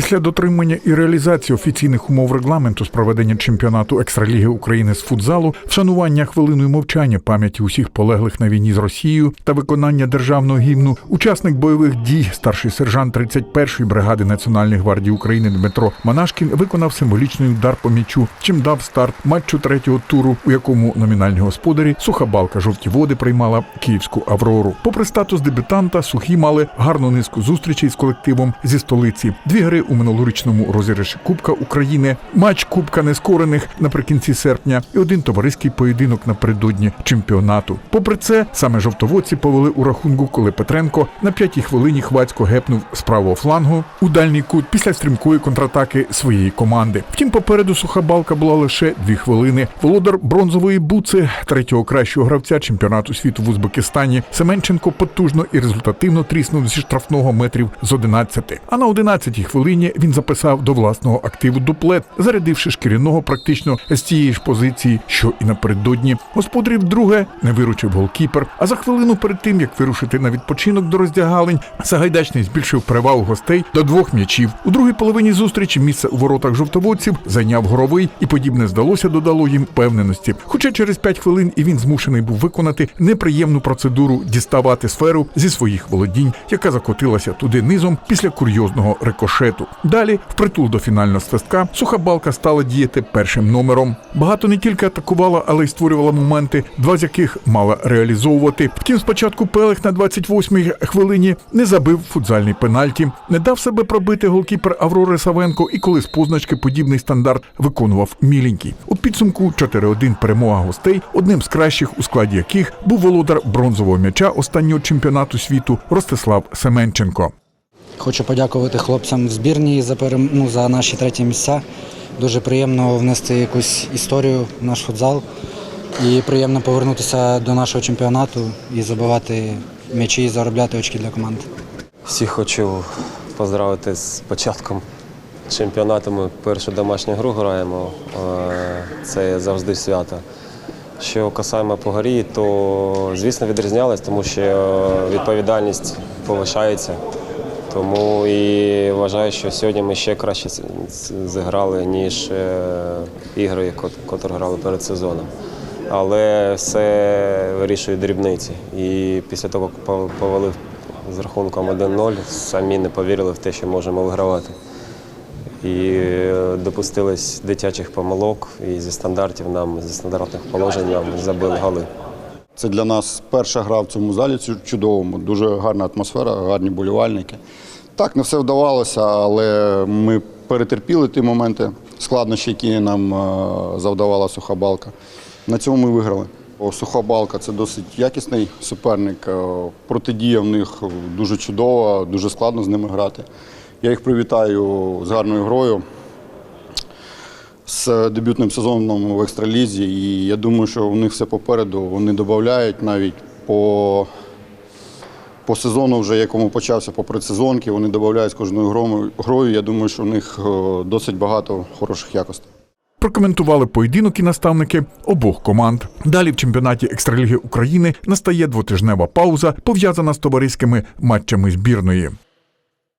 Після дотримання і реалізації офіційних умов регламенту з проведення чемпіонату екстраліги України з футзалу, вшанування хвилиною мовчання пам'яті усіх полеглих на війні з Росією та виконання державного гімну, учасник бойових дій, старший сержант 31-ї бригади Національної гвардії України Дмитро Манашкін виконав символічний удар по м'ячу, чим дав старт матчу третього туру, у якому номінальні господарі суха балка жовті води приймала київську Аврору. Попри статус дебютанта, сухі мали гарну низку зустрічей з колективом зі столиці. Дві гри у минулорічному розіграші Кубка України, матч Кубка нескорених наприкінці серпня і один товариський поєдинок напередодні чемпіонату. Попри це, саме жовтоводці повели у рахунку, коли Петренко на п'ятій хвилині хвацько гепнув з правого флангу у дальній кут після стрімкої контратаки своєї команди. Втім, попереду суха балка була лише дві хвилини. Володар бронзової буци, третього кращого гравця чемпіонату світу в Узбекистані, Семенченко потужно і результативно тріснув зі штрафного метрів з 11. А на 11-й хвилині він записав до власного активу дуплет, зарядивши шкіряного практично з тієї ж позиції, що і напередодні. Господарів друге не виручив голкіпер. А за хвилину перед тим як вирушити на відпочинок до роздягалень, Сагайдачний збільшив перевагу гостей до двох м'ячів. У другій половині зустрічі місце у воротах жовтоводців зайняв горовий, і подібне здалося додало їм певненості. Хоча через 5 хвилин і він змушений був виконати неприємну процедуру діставати сферу зі своїх володінь, яка закотилася туди низом після курйозного рикошету. Далі, впритул до фінального свистка, суха балка стала діяти першим номером. Багато не тільки атакувала, але й створювала моменти, два з яких мала реалізовувати. Втім, спочатку Пелех на 28-й хвилині не забив футзальний пенальті, не дав себе пробити голкіпер Аврори Савенко, і коли з позначки подібний стандарт виконував міленький. У підсумку 4-1 перемога гостей, одним з кращих, у складі яких був володар бронзового м'яча останнього чемпіонату світу Ростислав Семенченко. Хочу подякувати хлопцям в збірній за ну, за наші треті місця. Дуже приємно внести якусь історію в наш футзал. І приємно повернутися до нашого чемпіонату і забивати м'ячі і заробляти очки для команди. Всіх хочу поздравити з початком чемпіонату. Ми першу домашню гру граємо. Це завжди свято. Що касаємо по горі, то звісно відрізнялось, тому що відповідальність повишається. Тому і вважаю, що сьогодні ми ще краще зіграли, ніж е, ігри, які грали перед сезоном. Але все вирішує дрібниці. І після того, як пов- повалив з рахунком 1-0, самі не повірили в те, що можемо вигравати. І е, допустились дитячих помилок, і зі стандартів нам, зі стандартних положень нам забили голи. Це для нас перша гра в цьому залі чудовому. Дуже гарна атмосфера, гарні болівальники. Так, не все вдавалося, але ми перетерпіли ті моменти, складнощі, які нам е, завдавала суха балка. На цьому ми виграли. Суха балка це досить якісний суперник. е, Протидія в них дуже чудова, дуже складно з ними грати. Я їх привітаю з гарною грою з дебютним сезоном в екстралізі. І я думаю, що у них все попереду. Вони додають навіть по, по сезону, вже якому почався по предсезонки, вони додають з кожною грою-. Я думаю, що у них е, досить багато хороших якостей. Прокоментували поєдинок і наставники обох команд. Далі в чемпіонаті екстраліги України настає двотижнева пауза, пов'язана з товариськими матчами збірної.